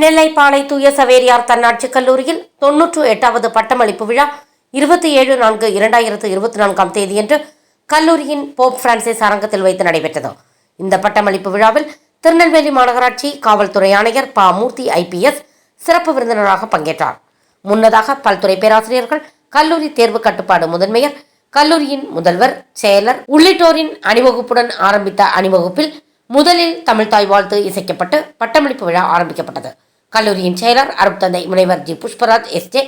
நெல்லைப்பாளை தூய சவேரியார் தன்னாட்சி கல்லூரியில் தொன்னூற்று எட்டாவது பட்டமளிப்பு விழா இருபத்தி ஏழு நான்கு இரண்டாயிரத்து இருபத்தி நான்காம் தேதியன்று கல்லூரியின் போப் பிரான்சிஸ் அரங்கத்தில் வைத்து நடைபெற்றது. இந்த பட்டமளிப்பு விழாவில் திருநெல்வேலி மாநகராட்சி காவல்துறை ஆணையர் ப. மூர்த்தி ஐபிஎஸ் சிறப்பு விருந்தினராக பங்கேற்றார். முன்னதாக பல்துறை பேராசிரியர்கள் கல்லூரி தேர்வு கட்டுப்பாடு முதன்மையர் கல்லூரியின் முதல்வர் செயலர் உள்ளிட்டோரின் அணிவகுப்புடன் ஆரம்பித்த அணிவகுப்பில் முதலில் தமிழ்தாய் வாழ்த்து இசைக்கப்பட்டு பட்டமளிப்பு விழா ஆரம்பிக்கப்பட்டது. கல்லூரியின் செயலர் அருட்தந்தை முனைவர் ஜி. புஷ்பராஜ் எஸ்ஜே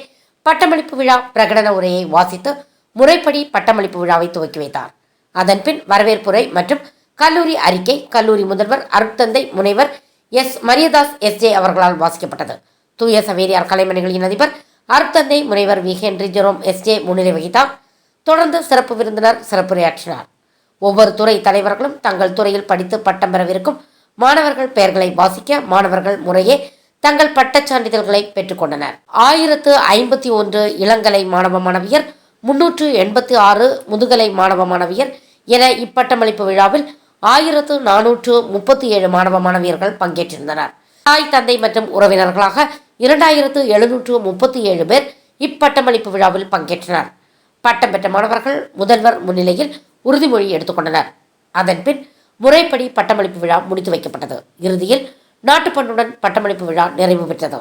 பட்டமளிப்பு விழா பிரகடன உரையை வாசித்து முறைப்படி பட்டமளிப்பு விழாவை துவக்கி வைத்தார். அதன்பின் வரவேற்புரை மற்றும் கல்லூரி அறிக்கை கல்லூரி முதல்வர் அருட்தந்தை முனைவர் எஸ். மரியதாஸ் எஸ்ஜே அவர்களால் வாசிக்கப்பட்டது. தூய சவேரியார் கலைமணிகளின் அதிபர் அருட்தந்தை முனைவர் வி. ஹென்றி ஜெரோம் எஸ்ஜே முன்னிலை வகித்தார். தொடர்ந்து சிறப்பு விருந்தினர் சிறப்புரையாற்றினார். ஒவ்வொரு துறை தலைவர்களும் தங்கள் துறையில் படித்து பட்டம் பெறவிருக்கும் மாணவர்கள் பெயர்களை வாசிக்க மாணவர்கள் முறையே தங்கள் பட்டச் சான்றிதழ்களை பெற்றுக்கொண்டனர். ஆயிரத்து ஐம்பத்தி ஒன்று இளங்கலை மாணவ மாணவியர் முன்னூற்று எண்பத்தி ஆறு முதுகலை மாணவ மாணவியர் என இப்பட்டமளிப்பு விழாவில் ஆயிரத்து நானூற்று முப்பத்தி ஏழு மாணவ மாணவியர்கள் பங்கேற்றிருந்தனர். தாய் தந்தை மற்றும் உறவினர்களாக இரண்டாயிரத்து எழுநூற்று முப்பத்தி ஏழு பேர் இப்பட்டமளிப்பு விழாவில் பங்கேற்றனர். பட்டம் பெற்ற மாணவர்கள் முதல்வர் முன்னிலையில் உறுதிமொழி எடுத்துக்கொண்டனர். அதன்பின் முறைப்படி பட்டமளிப்பு விழா முடித்து வைக்கப்பட்டது. இறுதியில் நாட்டுப்பண்ணுடன் பட்டமளிப்பு விழா நிறைவு பெற்றது.